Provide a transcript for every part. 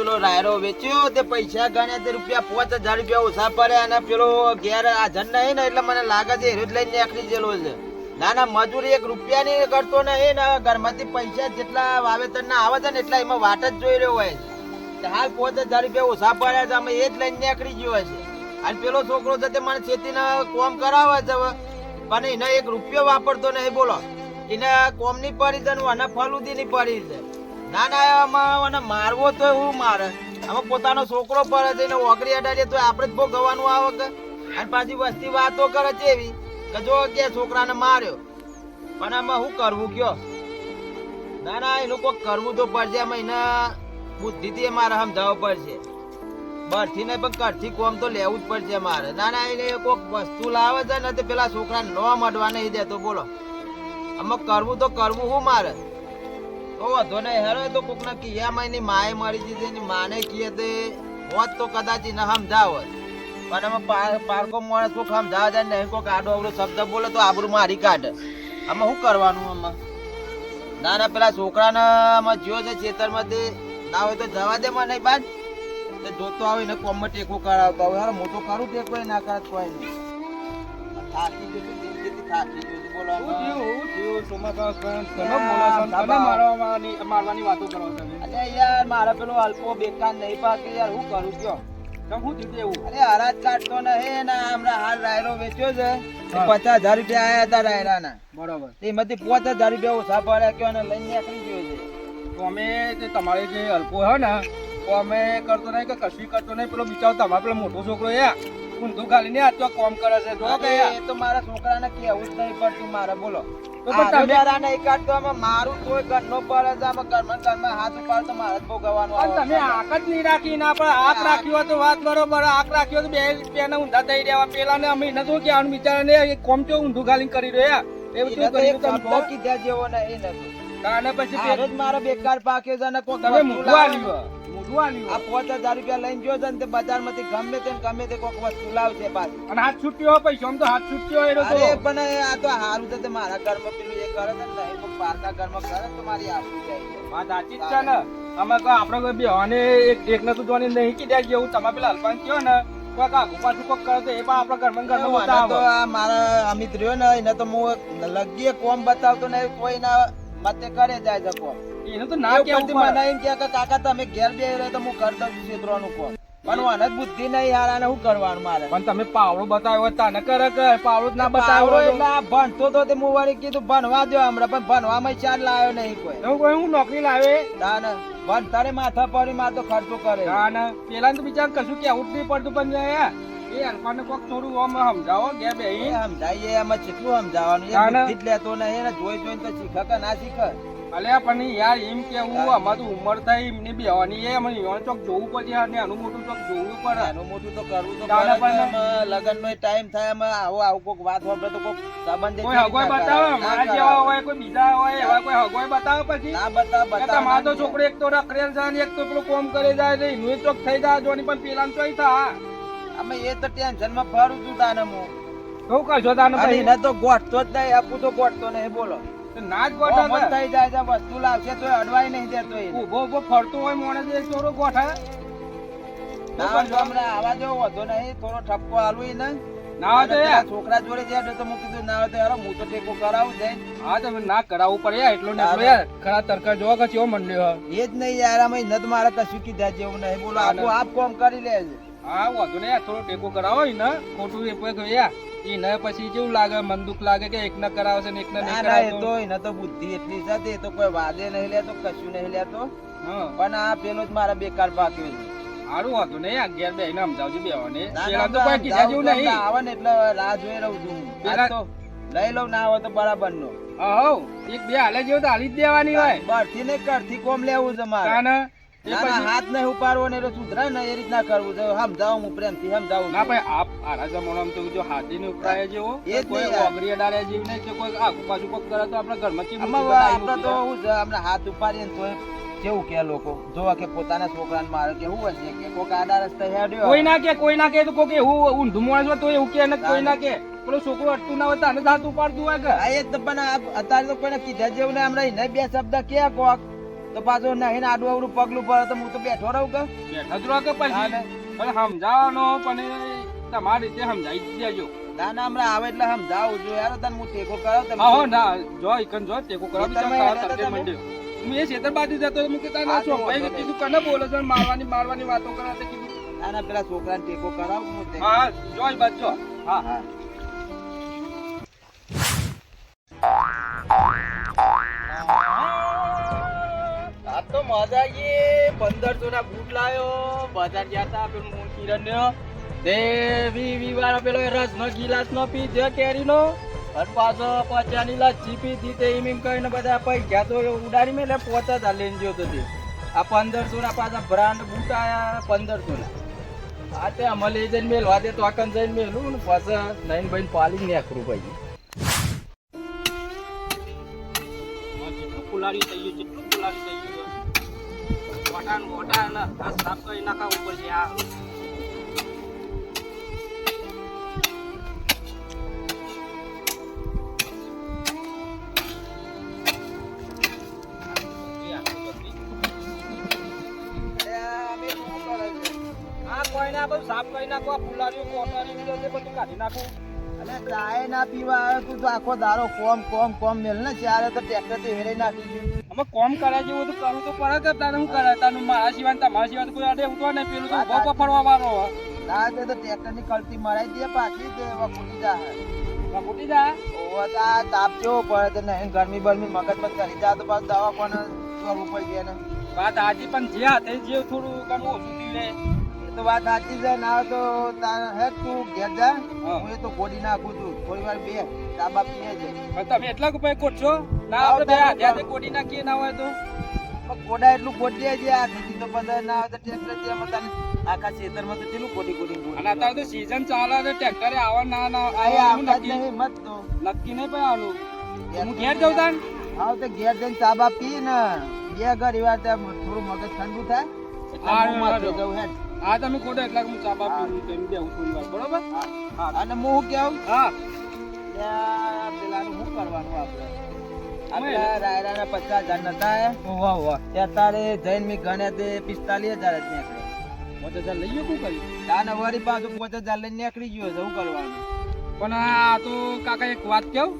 પેલો રાયરો વેચ્યો તે પૈસા ગણ્યા તે રૂપિયા પાંચ હજાર રૂપિયા ઓછા પડ્યા અને પેલો ઘેર હાજર નહીં ને એટલે મને લાગે છે હેરો જ લઈને નીકળી ગયેલો છે. ના ના, મજૂરી એક રૂપિયા ની કરતો નહીં ને ઘરમાંથી પૈસા જેટલા વાવેતર ના આવે છે ને એટલા એમાં વાટ જ જોઈ રહ્યો હોય હાલ પાંચ હજાર રૂપિયા ઓછા પડ્યા છે અમે એ જ લઈને નીકળી ગયો છે અને પેલો છોકરો છે તે મને ખેતીના કોમ કરાવે છે, પણ એને એક રૂપિયો વાપરતો નહીં, બોલો. એને કોમની પડી છે અને અને ફલુદીની પડી છે. ના ના મને મારવો તો હું મારે. આમાં પોતાનો છોકરો પડે છે એને ઓગળી અડાડીએ તો આપણે જ ભોગવવાનું આવે કે અને પાછી વસ્તી વાતો કરે છે એવી કે જો કે છોકરાને માર્યો. પણ આમાં શું કરવું કયો? ના ના, એનું કોઈ કરવું તો પડશે. આમાં એને બુદ્ધિથી મારે સમજાવવું પડશે. બરથી ને પણ કરથી કોમ તો લેવું જ પડશે મારે ના ના, એને કોઈક વસ્તુ લાવે છે ને તે પેલા છોકરા ન મડવા નહીં દેતો બોલો. આમાં કરવું તો કરવું શું મારે? તો વધો ને હેરો તો કોક ના કિયામાં એની માએ મરી દીધી એની માને કીએ તે. હોત તો કદાચ એને સમજાવત. પણ પા- પારકો માણસ કોક સમજાવે જાય નહીં કોક આડો અવડો શબ્દ બોલે તો આબરૂ મારી કાઢે. આમાં શું કરવાનું આમાં? ના ના, પેલા છોકરાને આમાં જ્યો છે ખેતરમાંથી. ના હોય તો જવા દે નહીં બાદ જોતો આવે ને કોમમાં ટેકો કરાવતો હોય મોટો કરું ટેકો ના કરત હોય થાકી ગયો હું હું તમે તમે. મારવાની વાતો કરો તમે અરે યાર મારા પેલો અલ્પો બેકાર નહીં પાકે યાર હું કરું કયો તમે શું થયું એવું અરે હરાજ કાઢતો નહીં ને હમણાં હાલ રાયરો વેચ્યો છે પચાસ હજાર રૂપિયા આયા હતા રાયરાના બરોબર એમાંથી પાંચ હજાર રૂપિયા ઓછા પડ્યા કયો અને લઈને નીકળી ગયો છે તો અમે તે તમારે જે અલ્પો હે ને અમે કરતો નહીં કે કશું કરતો નહીં. પેલો બિચારો તમારો પેલો મોટો છોકરો યા ઊંધું ખાલી ને આટલો કોમ કરે છે. જો કે એ તો મારા છોકરાને કેવું જ નહીં પડતું મારે. બોલો. તો તમે- આને એકાદ તો આમાં મારું કોઈ ઘરનો પડે છે આમાં ઘરમાં ઘરમાં હાથ ઉપાડ તો મારે જ ભોગવવાનું આવે તમે આંખ જ નહીં રાખી ના પણ આંખ રાખ્યો હોય તો વાત બરોબર આંખ રાખ્યો તો બે બેને ઊંધા થઈ રહ્યા પેલા ને અમે એને શું કહેવાનું? બિચારાને કોમ તો ઊંધું ખાલી કરી રહ્યા એવું શું કર્યું તમે કીધા જેવો ને એ નથી કારણ પછી મારો બેકાર પાક્યો છે અને કોઈ તમે મૂકવા લાવે. લ્યો મૂકવા લ્યો આ પાંચ હજાર રૂપિયા લઈને ગયો ને તે બજારમાંથી ગમે તે ગમે તે કોઈક વસ્તુ લાવશે પાછી. અને હાથ છૂટ્યો હોય પૈસા તો હાથ છૂટ્યો તો પણ આ તો હારું છે મારા ઘરમાં પેલું એ કરે ને નહીં કોક ઘરમાં કરે તો મારી આપી જાય વાત સાચી જ છે ને. અમે કહો આપણે કોઈ બેવાને એક એક ને જોવાની નહીં કીધા જેવું તમે પેલા અલ્પાન કયો ને કોઈક આગુ પાછું કોઈક કરે તો એ પણ આપણા ઘરમાં ઘરમાં મને તો આ મારા અમિત રહ્યો ને એને તો હું લગીએ કોમ બતાવતો ને કોઈ ના મતે કરે જાય છે કોમ. એને તો ના કેવું પડે. મને એમ કે કાકા તમે ઘેર બે રહે તો હું કરી દઉં છું છેતરવાનું કો પણ મને જ બુદ્ધિ નહીં યાર આને શું કરવાનું મારે? પણ તમે પાવડો બતાવ્યો હોય ને કરે કે પાવડો ના બતાવ્યો એટલે આ ભણતો તો તે હું વળી કીધું ભણવા દો હમણાં પણ ભણવામાં ચાર લાવ્યો નહીં કોઈ. એવું કોઈ હું નોકરી લાવે? ના ભણ તારે માથા પડી માં તો ખર્ચો કરે. ના પેલા તો બીજા કશું કેવું જ નહીં પડતું પણ એ હલપાને કોક થોડું આમ સમજાવો કે બે સમજાવીએ એમાં કેટલું સમજાવવાનું એ જ લેતો નહીં જોઈ જોઈને તો શીખે કે ના શીખે? અલ્યા પણ યાર એમ કેવું અમાર તો ઉંમર થઈ એમની બેવાની એ ઈવન ચોક જોવું પડે અને આનું મોટું ચોક જોવું પડે. આનું મોટું તો કરવું તો પણ- લગન નો ટાઈમ થાય એમાં આવો આવું કોક વાત હોય તો કોક સંબંધ કોઈ હગોય બતાવો મારા જેવા હોય કોઈ બીજા હોય એવા કોઈ હગોય બતાવે પછી? ના બતાવ બતાવ તમારો તો છોકરો એક તો રખડેલ છે અને એક તો પેલું કોમ કરે જાય છે એનું ચોક થઈ જાય જોની પણ પેલા ચોઈ થા અમે એ તો ટેન્શનમાં ફરું છું તાને હું. શું કરશો તાને અને તો ગોઠતો જ નહીં આપું તો ગોઠતો નહીં બોલો. તો ના જ થઈ જાય છે વસ્તુ લાવશે તો અડવાય નહીં દેતો એ. ઊભો ઊભો ફરતો હોય મોણે તો એક ચોરો ગોઠે હમણાં આવા જેવો વધો નહીં થોડો ઠપકો આલુ ને તો છોકરા જોડે જે તો હું કીધું ના તો યાર હું તો ટેકો કરાવું છે હા તમે ના કરાવવું પડે એટલો ને યાર. ખરા તરકા જોવા કે ચેવો મંડ્યો એ જ નહીં યાર અમે ન તો મારે કશું કીધા જેવું નહીં. બોલો ના. આપ કોમ કરી લે હા વાંધો નહીં થોડો ટેકો કરાવો ને. ખોટું એ પછી યાર. ઈ ને પછી કેવું લાગે? મન દુઃખ લાગે કે એક ના કરાવે ને એક ના ના નહીં એ તો? એને તો બુદ્ધિ એટલી છે તે તો કોઈ વાદે નહીં લેતો કશું નહીં લેતો પણ આ પેલો જ મારા બેકાર પાક્યો છે. સારું વાંધો નહીં. અગિયાર બે બેહીને સમજાવજો બેવાને. ના, પેલા તો કોઈ કીધા જેવું નહીં. આવે ને એટલે રાહ જોઈ રહું છું પેલા- તો લઈ લઉં ના હોય તો બરાબર નો હો એક બે હાલે જેવું તો હાલી જ દેવાની હોય. બરથી ને કરથી કોમ લેવું છે મારે. હાથ નહીં ઉપાડવો ને એટલે સુધરાય ને એ રીતના કરવું છે. સમજાવું હું પ્રેમથી સમજાવું ના ભાઈ આપ આરા જમાનામાં તો જો હાથી ને ઉપરાય જેવો એ કોઈ ઓગરી અડાડ્યા જેવું નહીં કે કોઈ આગુ પાછું કોક કરે તો આપણે ઘરમાં ચી આમાં મુસીબત આવી આપણે તો મૂકી આપણે હાથ ઉપાડીએ ને તોય કેવું કે લોકો? જોવા કે પોતાના છોકરાને મારે કેવું હશે? કે કોક આડા રસ્તે હેડ્યો કોઈ ના કે કોઈ ના કે તો કોક એવું ઊંધું માણસ તો એવું કે કોઈ ના કે. પેલો છોકરો અટતું ના હોય તો આને ઉપાડતું હોય કે. આ એ તો પણ અત્યારે તો કોઈને કીધા જેવું ને હમણાં એને બે શબ્દ કે કોક. તો પાછો નહીં આડું અવડું પગલું પડે તો હું તો બેઠો રહું કે? બેઠા. કે પછી? પણ સમજાવવાનો પણ તમારી રીતે સમજાવી દેજો. ના ના હમણાં આવે એટલે સમજાવું છું. યાર તને હું ટેકો કરાવ તમે હો ના. જો ઇકન જો ટેકો કરો તમે? હું એ ખેતર બાજુ જતો તો મેં કીધું ના તો ભાઈ કીધું કને બોલો છો મારવાની મારવાની વાતો કરે છે કીધું. ના ના પેલા છોકરાને ટેકો કરાવ હું તે- હા જો ઈ બાજુ હા. હા. તો મજા આવી પંદરસો ના બૂટ લાવ્યો. બજાર ગયા હતા પેલું મૂળ કિરણ ને તે વી વી વાર પેલો રસ નો ગિલાસ નો પી જે કેરી નો અને પાછો પચાની લચ્છી પીધી તે એમ એમ કહીને બધા પૈસા તો ઉડાડી મેં એટલે પોતા હતા લઈને ગયો તો તે. આ પંદરસો ના પાછા બ્રાન્ડ બૂટ આયા પંદરસો ના. આ તે અમે જઈને મેલવા દે તો આકન જઈને મેલું ને પાછા નઈન ભાઈ પાલી નેકરું ભાઈ. જેટલું થઈ ગયું મોટા મોટા અને આ સાફ કરી નાખા ઉપર છે આ અરે આ અમે શું કરે છે? આ કોઈ ના બધું સાફ કરી નાખો ફુલારીઓ ચાય ના પીવા આવે તું તો આખો દારો કોમ કોમ કોમ મેલ ને, ચારે તો ટ્રેક્ટરથી હેરાઈ નાખી અમે કોમ કર્યા જેવું તો કરવું તો પડે કે તારે શું કરે? તારું મારા સિવાય તમારા સિવાય કોઈ અડે ઉઠવા નહીં પેલું તો ઊભો પફડવા વાળો. ના તે તો ટ્રેક્ટરની કલતી મરાઈ દે પાછી જા જાય. જા ફૂટી જાય? ઓવા તો તાપ કેવો પડે તો નહીં ગરમી બરમી મગજ મત કરી જા તો પાછું દવા પણ કરવું પડી ગયા ને વાત આજી પણ જે હાથે જે થોડું કામ ઓછું થઈ લે. તો વાત સાચી છે ના તો તાર- હે તું ઘેર જા હું. એ તો ગોડી નાખું છું થોડી વાર બે તાબા પીએ છે તમે એટલા રૂપિયા કોટશો ના આપણે બે તો હાથે કોટી નાખીએ ના હોય તો. કોડા એટલું ગોડીએ છે આ ખેતી તો બધા ના હોય તો ટ્રેક્ટરથી એમાં તને આખા ખેતરમાં તો કેટલું કોટી ગોડી અને અત્યારે તો સીઝન ચાલે છે ટ્રેક્ટરે આવા ના ના આવા નક્કી નહીં મત તો. નક્કી નહીં પણ આનું હું ઘેર જઉં તાન? હા તો ઘેર જઈને ચાબા પી ને બે ઘર એવા ત્યાં થોડું મગજ ઠંડુ થાય. એટલે. જાઉં હેડ. આ તમે ખોટો એટલા હું ચાબા પીવું તો એમ થોડી વાર. બરોબર? અને હું કેવું હા. પેલાનું શું કરવાનું આપણે? અમે રાયરાના પચાસ હજાર નતા? વાહ જઈને મેં ગણ્યા તે પિસ્તાલીસ હજાર જ નીકળે. હજાર લઈ લઈએ શું કર્યું? તાને વળી પાછું પચાસ હજાર લઈને નીકળી ગયો શું કરવાનું? પણ આ તો કાકા એક વાત કહું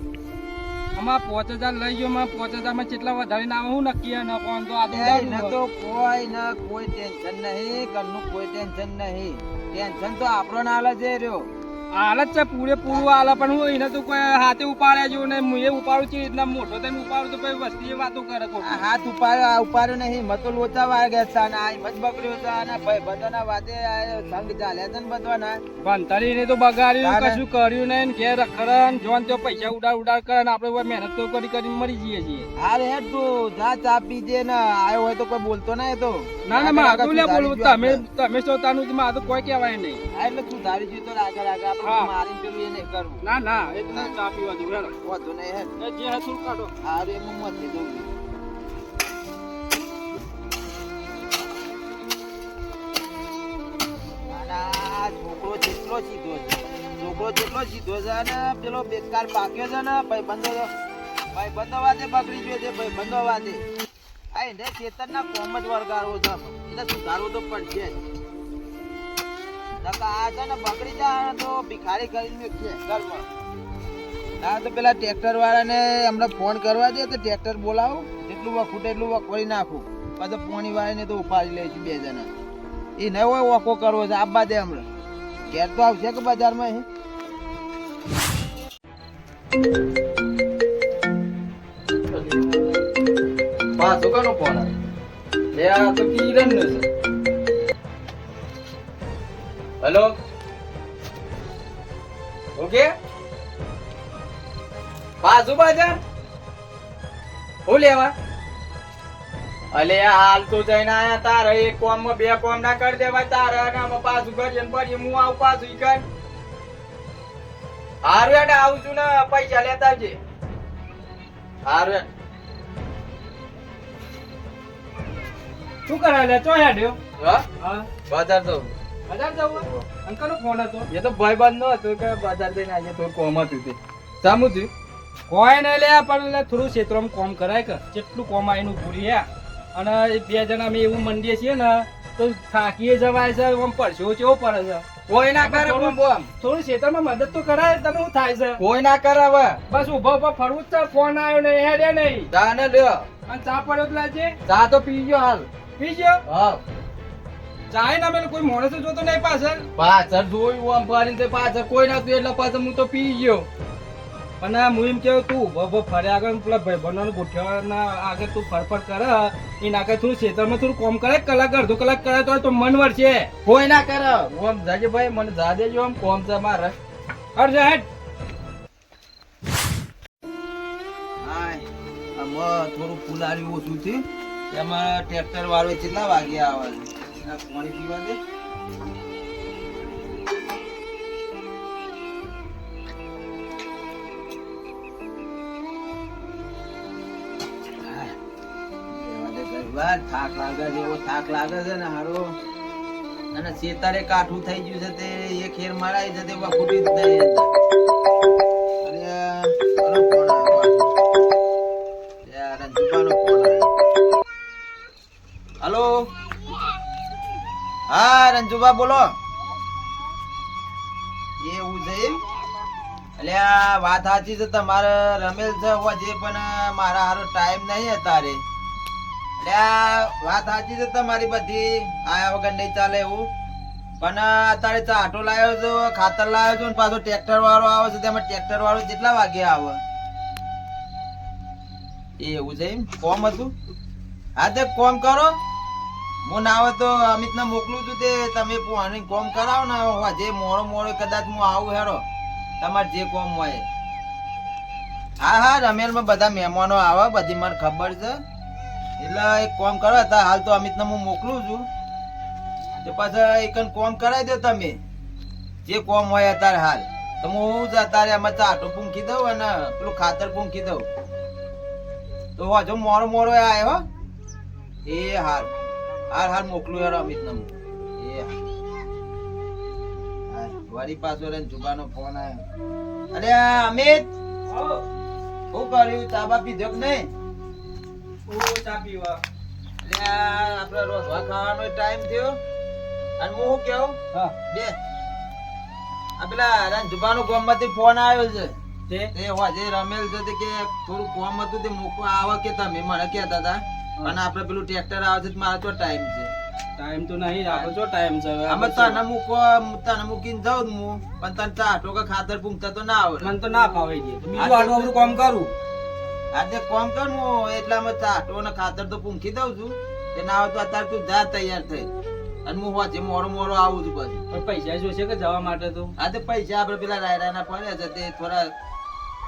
આમાં પાંચ હજાર લઈ ગયો માં પાંચ હજારમાં કેટલા વધારે ના હું નક્કી ન પણ તો આ તો કોઈ ન કોઈ ટેન્શન નહીં ઘરનું કોઈ ટેન્શન નહીં. ટેન્શન તો આપણો ના હાલે છે રહ્યો. હાલત છે પૂરેપૂરું હાલે પણ હું એને તો કોઈ હાથે ઉપાડ્યા જેવું નહીં. હું એ ઉપાડું છું એટલા મોટો થઈને ઉપાડું તો પછી વસ્તી વાતો કરે આ હાથ ઉપાડ્યો ઉપાડ્યો નહીં તો લોચા વાગ્યા છે અને આ હિંમત બગડ્યો છે અને ભાઈ બધાના વાતે સંગ ચાલે છે ને બધાના. ભણતરીને તો બગાડ્યું કશું કર્યું નહીં ને ઘેર રખડન જોન તો પૈસા ઉડાડ ઉડાડ કરે ને આપણે મહેનત તો કરી કરીને મરી જઈએ છીએ. હાલ હેડ તું જા ચા પીજે ને આયો હોય તો કોઈ બોલતો ના તો. ના ના મારે બોલવું. તમે તમે સોતાનું મારું કોઈ કહેવાય નહીં. હા, એટલે તું જોઈએ તો આગળ આગળ આપણે હા. મારીને પેલું એ નહીં કરવું. ના ના એ ચા પીવા દઉં હેડો વાંધો નહીં હેડ જે હતું કાઢો. હારું એમ હું મત દઉં છોકરો જેટલો સીધો છે છોકરો જેટલો સીધો છે ને પેલો બેકાર પાક્યો છે ને ભાઈ બંધો ભાઈ બંધો વાદે બગડી ગયો છે ભાઈ બંધો વાદે આ એને ચેતનના કોમ જ વળગાડવો છે એને સુધારવું તો પણ નકર આ છે ને બગડી જાય તો ભિખારી કરીને ઘરમાં. તો પેલા ટ્રેક્ટર વાળાને હમણાં ફોન કરવા દે તો ટ્રેક્ટર બોલાવો. જેટલું વખૂટે એટલું વખોડી નાખું. પછી પોણી વાળીને તો ઉપાડી લે બે જણા. એ ન હોય વખો કરવો છે આબા દે હમણાં. ઘેર તો આવશે કે બજારમાં અહીં? પાછો કનો ફોન લે આ તો કિરણ નો છે. હેલો? ઓકે? બાજુ બજાર હું લેવા? અલે હાલ તો જઈને આયા તારે એક કોમમાં બે કોમ ના કરી દેવાય તારે આમાં પાછું કરીએ પડીએ હું આવું પાછું કર. હારું હેડ આવું છું ને પૈસા લેતા આવજે. હારું શું કરે લે? ચો હેડ્યો? હા? હા. બજાર તો. બજાર જવું અંકલ ફોન હતો. એ તો ભાઈ બંધ નો હતો કે બજાર જઈને આજે થોડું કોમ હતું તે. સામું થયું કોઈ નહીં લે પણ થોડું ક્ષેત્રમાં કોમ કરાય કે. જેટલું કોમ આવીને પૂરી હે અને બે જણા અમે એવું મંડીએ છીએ ને તો થાકીએ જવાય છે આમ પરસેવો ચેવો પડે છે. કોઈ ના કરે બોમ થોડું ખેતરમાં મદદ તો કરાય તને શું થાય છે? કોઈ ના કરે હવે. બસ ઊભો ઊભો ફરવું જ છે ફોન આવ્યો ને હેડે નહીં. જાને લ્યો. અને ચા પડ્યો જ લાજે ચા તો પી ગયો હાલ. પી ગયો? હા. ચાય ના પેલું કોઈ માણસ જોતો નહીં પાછળ. પાછળ જોયું આમ ફરીને તે પાછળ કોઈ નતું એટલે પાછળ હું તો પી ગયો. અને હું એમ કેવું તું આગળ. પેલા ભાઈબંધોને ગોઠવવાના આગળ તું ફરફર કરે. એ નાખે થોડું ખેતરમાં થોડું કોમ કરે. કલાક અડધો કલાક કરે તો તો મન વળશે. કોઈ ના કરે. જાજે ભાઈ મને જા દેજો આમ કોમ છે મારે. હાય આમાં થોડું ફુલારી ઓછું થયું. એમાં ટ્રેક્ટર વાળો કેટલા વાગે આવે? છે આ પાણી પીવા દે. ગરીબા, થાક લાગે છે એવો થાક લાગે છે ને હારો. અને શેતારે કાઠું થઈ ગયું છે તે ખેર મારાય છે તે ફૂટી. હલો? હા રંજુબા બોલો. એવું છે એમ એટલે આ વાત સાચી છે, તમારે રમેલ છે જે પણ મારા હારો ટાઈમ નહીં અત્યારે એટલે આ વાત સાચી છે તમારી બધી. આયા વગર નહીં ચાલે એવું. પણ અત્યારે ચાટો લાવ્યો છો, ખાતર લાવ્યો છો પાછો ટ્રેક્ટર વાળો આવે છે, તેમાં ટ્રેક્ટર વાળો કેટલા વાગે આવે? એવું છે એમ કોમ હતું? હા, તે કોમ કરો. હું ના આવે તો અમિતને મોકલું છું તે. તમે પોણી કોમ કરાવો ને જે મોડો મોડો કદાચ હું આવું હેરો, તમારે જે કોમ હોય હા હા, રમેલમાં બધા મહેમાનો આવે, બધી મને ખબર છે. એટલે એક કોમ કરો હતા હાલ તો અમિતને હું મોકલું છું. તો પાછા એક કોમ કરાવી દો તમે. જે કોમ હોય અત્યારે હાલ. તો હું જ અત્યારે આમાં ચાટો પૂંખી દઉં અને પેલું ખાતર પૂંખી દઉં. તો હજુ, મોડો મોડો આવ્યો એ હાલ. હાલ હાલ મોકલું યાર અમિત ને વળી પાછો રે જુબાનો ફોન આવ્યો. અરે અમિત! શું કર્યું? ચા બા પીધો કે નહીં? ચા પીવા. અરે આ આપણે રોધવા ખાવાનો ટાઈમ થયો. અને હું શું કેવું? હા. બે. આ પેલા રંજુબાનો ગોમમાંથી ફોન આવ્યો છે. તે? તે હોજે રમેલ છે કે થોડું કોમ હતું તે મૂકવા આવે કે તમે? મને કહેતા હતા. અને આપણે પેલું ટ્રેક્ટર આવે છે મારે તો ટાઈમ છે. ટાઈમ તો નહીં આપણો શું ટાઈમ છે હવે? અમે તને મૂકો તને મૂકીને જાઉં હું પણ તને ચાટો ટોકા ખાતર પૂંખતા તો ના આવડે. મને તો ના ફાવે છે બીજું આટલું આપણું કામ કરું. આજે કોમ કર હું એટલામાં ચાટો ને ખાતર તો પૂંખી દઉં છું. તે ના આવે તો અત્યારે તું જા તૈયાર થઈ. અને હું હોજે મોડો મોડો આવું છું પછી. પણ પૈસા જોશે કે જવા માટે તો? આ તે પૈસા આપણે પેલા રાયરાના પડ્યા છે તે થોડા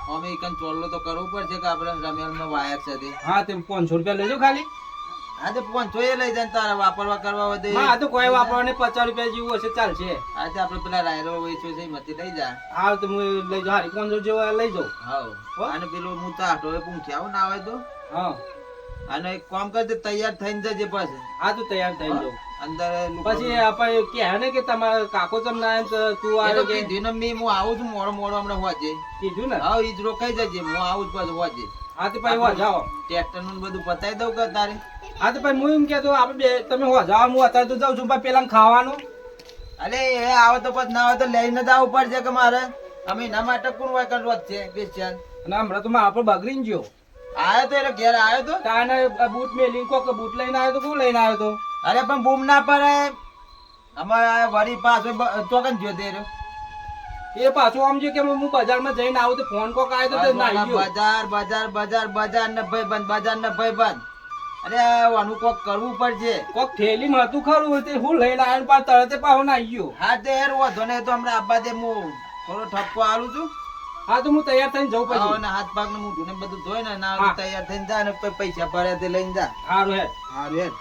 અમે એકન ચોલ્લો તો કરવું પડશે કે આપણે રમેલમાં વાયર છે તે. હા તે પાંચસો રૂપિયા લેજો ખાલી. આજે પાંચસો એ લઈ જાય તારે વાપરવા કરવા તો હા તો કોઈ વાપરવાને પચાસ રૂપિયા જેવું હશે ચાલશે. આજે આપણે પેલા રાયરો વેચ્યો છે મતી લઈ જા. હા તો હું લઈ જાઉં. હારી પાંચસો જેવા લઈ જાઉં. હા અને પેલું હું ચાટો એ પૂંખ્યા ના આવે તો. હા. અને એક કામ કરજે તૈયાર થઈને જજે પાછું. હા તો તૈયાર થઈ જાઉં. અંદર પછી આપણે કહે ને કે તમારે કાકો તમ ના આવે તો આ તો કે? કીધું ને મેં હું આવું છું મોડો મોડો હમણાં હોજે. કીધું ને? હા ઈ જ રોકાઈ જજે હું આવું છું પાછું હોજે. હા તો પછી હો જાઓ ટ્રેક્ટરનું બધું પતાવી દઉં કે તારે? હા તો પછી હું એમ કહેતો આપણે બે તમે હો જાઓ હું અત્યારે તો જાઉં છું ભાઈ પેલા ખાવાનું. અરે એ આવે તો પછી ના આવે તો લઈને જ આવવું પડશે કે મારે? અમે એના માટે કોણ હોય કર છે ક્રિશ્ચિયન અને હમણાં તો આપણે બગડીને ગયો. આવ્યો તો એટલે ઘેર આવ્યો તો? તાને બૂટ મેલી કોક બૂટ લઈને આવ્યો તો? કોણ લઈને આવ્યો તો? અરે પણ બૂમ ના પડે. અમારે વરી પાછો ચોકન જ્યો તે એ પાછું આમ છે કે હું બજારમાં જઈને આવું તો ફોન કોક આવ્યો તો ના બજાર બજાર બજાર બજાર ને ભાઈ બંધ બજાર ને ભાઈબંધ અરે આનું કોક કરવું પડશે. કોક થેલી હતું ખરું તે હું લઈને આવ્યો પાછ તરત પાછો ના આવ્યો. ગયો હા તે રોધો નહીં તો હમણાં આબા દે હું થોડો ઠપકો આલું છું. હા તો હું તૈયાર થઈને જઉં પછી. અને હાથ પગ ને મોઢું ને બધું ધોઈ ને ના. તૈયાર થઈને જા ને પૈસા ભરે તે લઈને જા. સારું હેડ. હારું હેડ.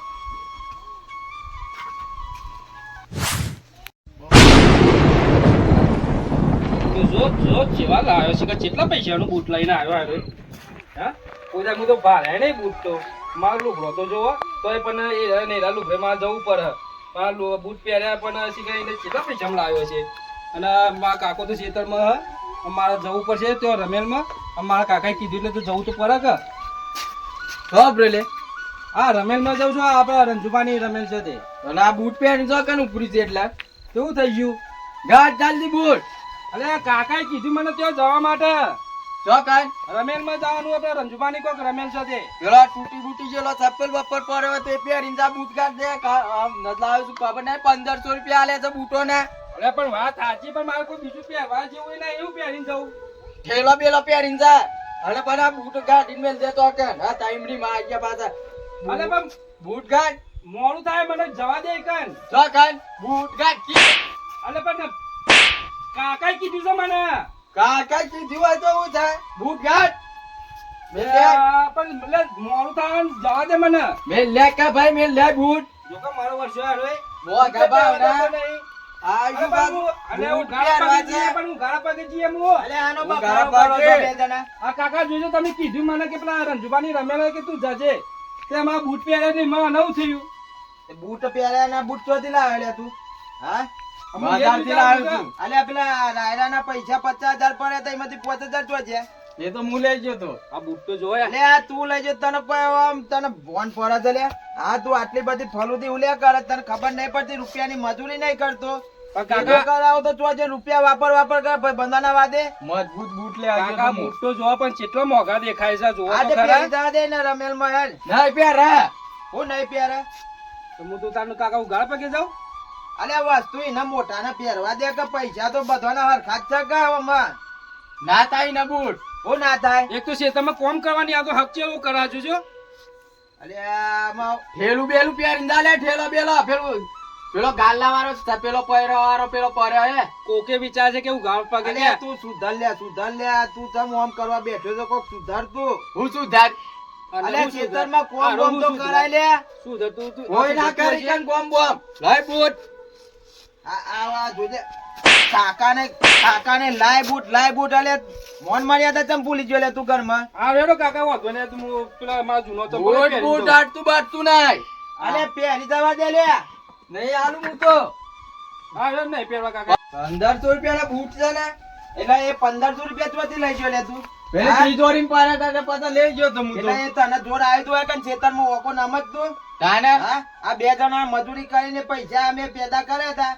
તો જો જો જેવા લાવ્યો છે કે કેટલા પૈસાનું બૂટ લઈને આવ્યો આવ્યો હા? કોઈ હું તો ભાડે નહીં બૂટ તો. મારો લુગડો તો જોવો તોય પણ એ નેરા લુગડે માં જવું પડે. મારા બૂટ પહેર્યા પણ કેટલા પૈસામાં લાવ્યો છે? અને મા કાકો તો ખેતરમાં હ મારે જવું પડશે ત્યાં રમેલમાં. અમારા કાકાએ કીધું એટલે તો જવું તો પડે કે. હા બ્રેલે હા રમેલમાં જવું છું આપણા રંજુભાની રમેલ છે તે. અને આ બૂટ પહેરી જો કે ઉપરી છે એટલે. કેવું થઈ ગયું? ગાઢ ચાલતી બૂટ. અરે કાકાએ કીધું મને ત્યાં જવા માટે. જો કાય રમેલમાં જવાનું આપણે રંજુભાની કોક રમેલ છે તે. પેલા તૂટી બૂટી જેલો ચપ્પલ બપ્પર પડ્યો તે પહેરીને જા બૂટ કાઢ દે. નદલાવ્યો છું, ખબર નહીં, પંદરસો રૂપિયા આલે છે બૂટો ને અરે પણ વાત સાચી પણ મારે કોઈ બીજું પહેરવા જેવું ને એવું પહેરીને જવું ઠેલો બેલો પહેરીને જા. અને પણ આ બૂટ ગાડીને મેલ દેતો કે હા તાઈમડી માં આવી પાછા. અરે પણ બૂટ ગાડ. મોડું થાય મને જવા દે કન જો કાન બૂટ ગાડ કી અરે પણ કાકાએ કીધું છે મને. કાકા કીધું હોય તો હું થાય. બૂટ ગાડ. પણ મતલબ મોડું થાય જવા દે મને. મેં લે કે ભાઈ મેં લે બૂટ. જો કે મારો વર્ષો. મોં ગભા ના નહીં. આ અરે શું પણ હું- અને હું ગાળા પહેરવા જઈએ, પણ હું ગાળા પગે જઈએ હું. અલે આનો હું ગાળા પાકે. બે જણા. આ કાકા જોજો તમે કીધું મને કે પેલા રંજુબાની રમેલા કે તું જજે તે મારા બૂટ પહેરે મને નવું થયું તે બૂટ પહેર્યા ના બૂટ લે તું હા લાવ્યો છું. અલ્યા પેલા રાયરાના પૈસા પચાસ હજાર પડ્યા તા એમાંથી પાંચ હજાર તો છે એ તો હું લઈ ગયો તો. આ બૂટ તો જોયા. લે આ તું લઈ જતો તને આમ તને ફોન છે લે. આ તું આટલી બધી ફલુદી ઉલ્યા કરે તને ખબર નહીં પડતી રૂપિયાની મજૂરી નહીં કરતો. કાકા કરાવો તો તું જે રૂપિયા વાપર વાપર કર બંધાના વાદે. મજબૂત બૂટ લે કાકા બૂટ તો જોવા પણ કેટલો મોંઘા દેખાય છે જોવો આજે તો પહેરી ખરા. જવા દે ને રમેલમાં નહીં પહેરા. હું નહીં પહેરે. તો હું તો તારનું કાકા હું ગાળા પગે જાઉં? અલે વસ્તુ એના મોટા ના પહેરવા દે કે પૈસા તો બધાના હરખા જ છે કે ના બૂટ. હું ના થાય. એક તો શેતરમાં કોમ કરવાની આ તો હક છે એવું કરા જોજો અરે આમાં ઠેલું બેલું પહેરીને જા લે ઠેલો બેલો પેલું પેલો ગાલ્લા વાળો છે, પેલો પહેરો વાળો પેલો પર્યો હે. કોકે વિચાર છે કે હું ગાળ પગે લે તું સુધર લે સુધર લે તું તમ ઓમ કરવા બેઠો તો કોક સુધર તું. હું શું ધાર અને અલે હું માં કોમ બોમ તો કરાય લે. સુધર તું તું. કોઈ ના કરી કન બોમ બોમ. લઈ બૂટ. આ આ આ જોજે. કાકાને કાકાને લાય બૂટ લાય બૂટ અલે મોન મર્યાદા તમ ભૂલી ગયો લે તું ઘરમાં? હા રેડો કાકા વાંધો ને તું પેલા મારા જૂનો તો બૂટ બૂટ આટતું બાટતું નાય. અલે પહેરી જવા દે લે નહીં આલું હું તો. હા રેડ નહીં પહેરવા કાકા. પંદરસો રૂપિયા બૂટ છે ને એટલે એ પંદરસો રૂપિયા ચોથી લઈ ગયો લે તું. પેલી ત્રીજોરી તિજોરી પાડ્યા પાછા લઈ ગયો તો હું તો. એટલે એ તને જોર આવ્યું તું હોય કે માં ઓકો જ તું. તાને આ બે જણા મજૂરી કરીને પૈસા અમે પેદા કર્યા હતા.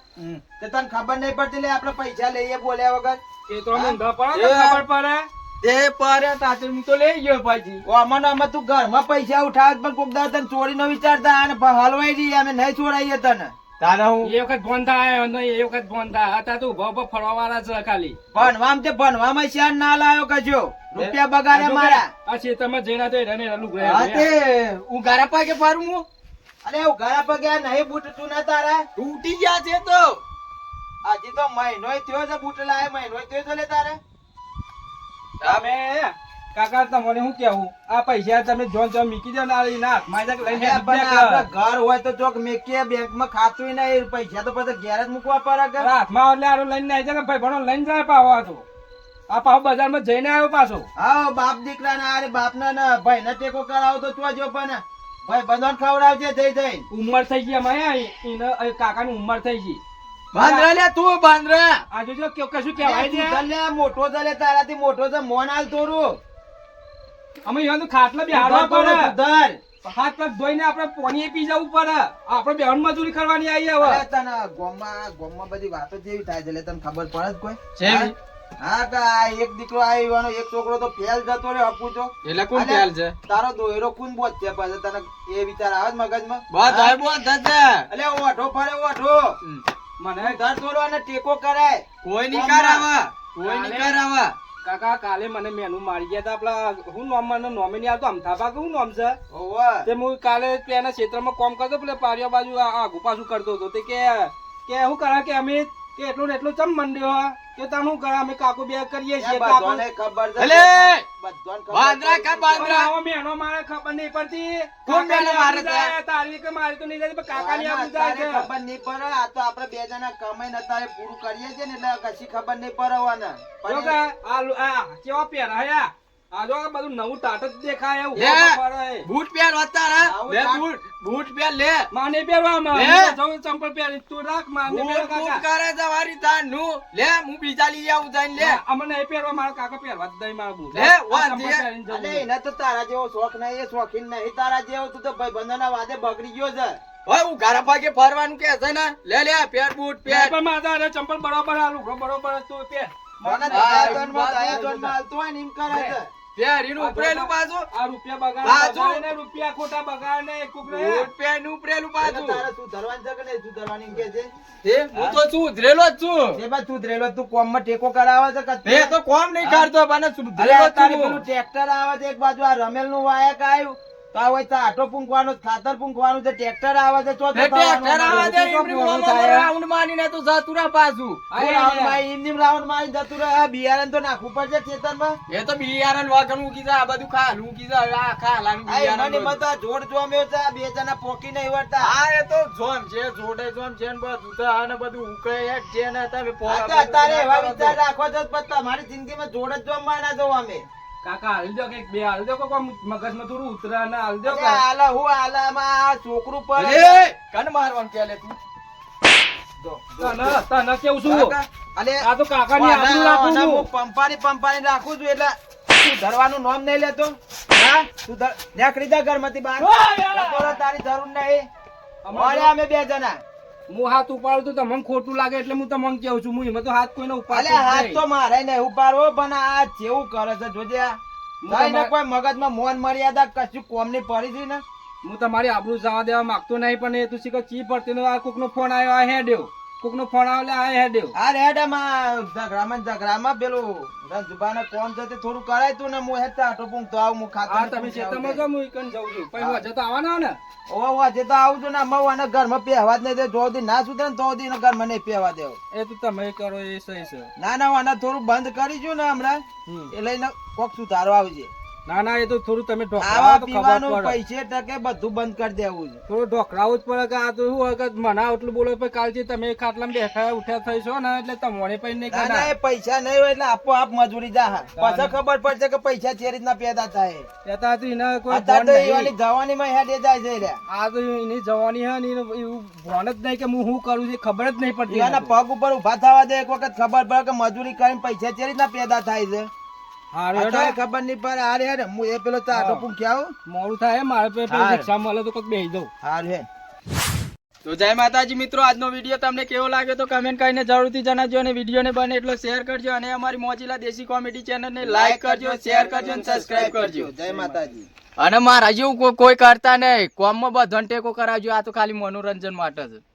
તને ખબર નહીં પડતી લે આપણે પૈસા લઈએ બોલ્યા વગર. એ તો ઊંધા પડે ખબર પડે? તે પડે. તા હું તો લઈ ગયો પછી. અમને અમે તું ઘરમાં પૈસા ઉઠાવ પણ કોક દાદા તને ચોરી નો વિચારતા અને હલવાઈ જઈએ અમે નહીં છોડાઈએ તને. તાને હું એ વખત ફોન થાય નહીં એ વખત ફોન થાય હતા તું ઊભા ફરવા વાળા છે ખાલી. ભણવામ તે ભણવામાં શ્યાન ના લાયો કશો રૂપિયા બગાડે મારા. પછી તમે જઈને તો એને રલું હા તે હું ગારા પાકે ફરું હું? અરે હું પગે નહીં બૂટ તું ના તારા. તૂટી ગયા છે તો. આજે તો મહિનો થયો છે બૂટ લાય મહિનો થયો છે લે તારે. તમે કાકા તમને શું કેવું આ પૈસા તમે જોન જોન મીકી દો ને ના હાથમાં લઈને. ઘર. હોય તો ચોક મેકીએ બેંકમાં ખાતું નહીં પૈસા તો પછી ઘેર જ મૂકવા પડે કે? હાથમાં એટલે આરો લઈને આવી જાય ભાઈ ભણો લઈને જાય પાવો આ તો. આ પાવો બજારમાં જઈને આવ્યો પાછો. હા બાપ દીકરા ના અરે બાપ ના ભાઈ ને ટેકો કરાવો તો ચોજો પણ. ભાઈ બંધન ખવડાવજે જઈ જઈ ઉંમર થઈ ગઈ અમારે એને કાકાની ઉંમર થઈ ગઈ. બાંધરા લે તું બાંધરા આ જોજો કે કશું કહેવાય લે મોટો છે લે તારાથી મોટો છે મોન હાલ તોરું અમે અહીંયા તો ખાટલા બેહાડવા પડે સુધર. હાથ પગ ધોઈને આપણે પોણીએ પી જવું પડે. આપણે બેહન મજૂરી કરવાની આવી હવે. તને ગોમમાં ગોમમાં બધી વાતો જેવી થાય છે એટલે તને ખબર પડે જ કોઈ. છે હા? હા આ એક દીકરો આવ્યો એક છોકરો તો ફેલ જતો રે અપુચો એટલે કોણ ફેલ છે? તારો દોયરો કોણ બોજ છે પછી? તને એ વિચાર આવે મગજમાં? બસ હા? હવે થશે એટલે ઓઠો ફરે ઓઠો મને ઘર તોડવા અને ટેકો કરાય. કોઈ નહીં કરાવા કોઈ નહીં કરાવા કાકા કાલે મને મેનુ મારી ગયા હતા આપણા હું નોમ મને નોમે નહીં આવતો અમથાબા કે હું નોમ છે? તે હું કાલે પેલા ક્ષેત્રમાં કોમ કરતો પેલા પારિયા બાજુ આ આગુ પાછું કરતો હતો. તે કે કે શું કરા કે અમે કે એટલું ને એટલું ચમ મંડ્યો કે તમે શું કરે? અમે કાકુ બે કરીએ છીએ કાકુ. બધાને ખબર છે. એટલે છે. કા પણ બાંધરા મેનો મારે ખબર નહીં પડતી. કોણ મેનો મારે છે? તારી કે મારી તો નહીં જાય પણ કાકાની આમાં આબરૂ જાય છે. ખબર નહીં પડે. આ તો આપણે બે જણા કમાઈને તારે પૂરું કરીએ છીએ ને એટલે કશી ખબર નહીં પડવાના જો કે આ કેવા પહેરાયા આ જો આ બધું નવું તાટ જ દેખાય એવું. બૂટ પહેર તારા આવું લે બૂટ બૂટ પહેર લે. માને પહેરવામાં લે. જો ચંપલ પહેર તું રાખ માને પહેર બૂટ કાકા. કરે જવારી તા નું. લે હું બીજા લઈ આવું જઈને લે. અમને એ પહેરવા મારા કાકા પહેરવા જ દઈ મારા બૂટ. લે, જવું. અલે એને તો તારા જેવો શોખ નહીં એ શોખીન નહીં. તારા જેવો તું તો ભાઈબંધોના વાદે બગડી ગયો છે. હવે હું ઘરે ભાગે ફરવાનું કે છે ને? લે લે પેર બૂટ પેર પણ માતા અરે ચંપલ બરોબર આ લુગડો બરોબર તું પહેર. મને દયા ધોનમાં વાત દયા બરોબર. ધોનમાં હાલતું હોય ને એમ કરે છે. પહેરીને ઉપરેલું પાછું. આ રૂપિયા બગાડ બાજુ. ને રૂપિયા ખોટા બગાડ ને કુકરે ઉપરેલું એટલે તારે સુધરવાનું છે કે નહીં? સુધરવાનું કે છે? તે હું તો છું ઉધરેલો જ છું. સુધરેલો તું કોમમાં ટેકો કરાવે છે કે તે તો કોમ નહીં કરતો પણ સુધરેલો તારી પેલું ટ્રેક્ટર આવે છે એક બાજુ આ રમેલનું વાયક આવ્યું. તો આ આટો પૂંખવાનું ખાતર પૂંખવાનું છે ટ્રેક્ટર આવે છે ચોથો ટ્રેક્ટર આવા દે રાઉન્ડ મારીને તું જતું રહે પાછું. રાઉન્ડ મારી જતું રહે બિયારણ તો નાખવું પડશે ખેતરમાં. એ તો બિયારણ વાગણ મૂકી જાય આ બધું ખાલું મૂકી જાય આ ખાલાનું આ બિયારણ એમાં તો આ જોડ જોમ્યો છે બે જણા પોકી નહીં વળતા હા એ તો જોમ છે જોડે જોમ છે ને બધું તો આને બધું ઉકે છે ને તમે આ પોળા અત્યારે એવા વિચાર રાખો છો પણ તમારી જિંદગીમાં જોડ જ જોમવાના છો અમે. કાકા હાલ દો કે બે હાલ દો કોક મગજમાં થોડું ઉતરા ના હાલ દો આલા હું આલામાં આ છોકરું પર કન મારવાનું કે લે તું. તને તને કેવું છું? અલે આ તો કાકાની આબરૂ રાખું છું. હું પંપાની પંપાની રાખું છું એટલે તું ધરવાનું નામ નહીં લેતો? હા? તું ધર નીકળી જા ઘરમાંથી બહાર. તારી જરૂર નહીં. અમારે અમે બે જણા. હું હાથ ઉપાડું તો તમને ખોટું લાગે એટલે હું તમને કેવું છું. હું એમાં તો હાથ કોઈ ઉપાડે હાથ તો મારે નહીં ઉપાડવો પણ આ જેવું કરે છે જોજે. આ કોઈ મગજમાં મોન મર્યાદા કશું કોમની પડી છે ને? હું તમારી આબરૂ જવા દેવા માંગતો નહીં પણ એ તું શીખો ચી પડતી નો આ કોકનો ફોન આવ્યો આ હેડ્યો. કોકનો ફોન આવે આ હેડ્યો. આ રેડામાં ઝઘડામાં ને ઝઘડામાં પેલું રંજુબાને કોમ જતે થોડું કરાય તું ને હું હેતા આટો પૂંખતો આવું હું ખાતા આ તમે ખેતરમાં જો હું કન જાઉં છું. પછી વજે તો આવવાના ને? ઓ વાજે તો આવું છું ને મઉ અને ઘરમાં પહેવા જ નહીં દે જો દી ના સુધરે ને તો દી એને ઘરમાં નહીં પહેવા દેવ. એ તો તમે કરો એ સહી છે. ના ના આને થોડું બંધ કરી જો ને હમણાં. હમ. એ લઈને કોક સુધારો આવશે ના ના એ તો થોડું તમે ઢોકળાવો તો ખબર પડે. પૈસે ટકે બધું બંધ કરી દેવું છે. થોડું ઢોકળાવું જ પડે કે આ તો શું કે મને આટલું બોલો પછી કાલથી તમે ખાટલામાં બેઠા ઉઠ્યા થઈશો ને એટલે તમને પણ નહીં ના એ પૈસા નહીં હોય એટલે આપોઆપ મજૂરી જા પાછા ખબર પડશે કે પૈસા છે રીતના પેદા થાય. પેદા તો એના કોઈ તો એવાની હેડે જાય છે રે. આ તો એની જવાની હે ને એવું ભણ જ નહીં કે હું શું કરું છું ખબર જ નહીં પડતી એના પગ ઉપર ઊભા થવા દે એક વખત ખબર પડે કે મજૂરી કરીને પૈસા છે રીતના પેદા થાય છે. ખબર નહીં પડે. હારે હેડે. હું એ પેલો ચાટો હા. આવું. મોડું થાય મારે રિક્ષા મળે તો કોઈક બેસી દઉં હારું હે તો જય માતાજી મિત્રો આજનો વીડિયો તમને કેવો લાગ્યો તો કમેન્ટ કરીને જરૂરથી જણાવજો અને વિડીયોને બને એટલો શેર કરજો અને અમારી મોજીલા દેશી કોમેડી ચેનલને લાઈક કરજો શેર કરજો અને સબસ્ક્રાઇબ કરજો. જય માતાજી. અને મારા જેવું કોઈ- કોઈ કરતા નહીં. કોમમાં બધો ટેકો કરાવજો. આ તો ખાલી મનોરંજન માટે છે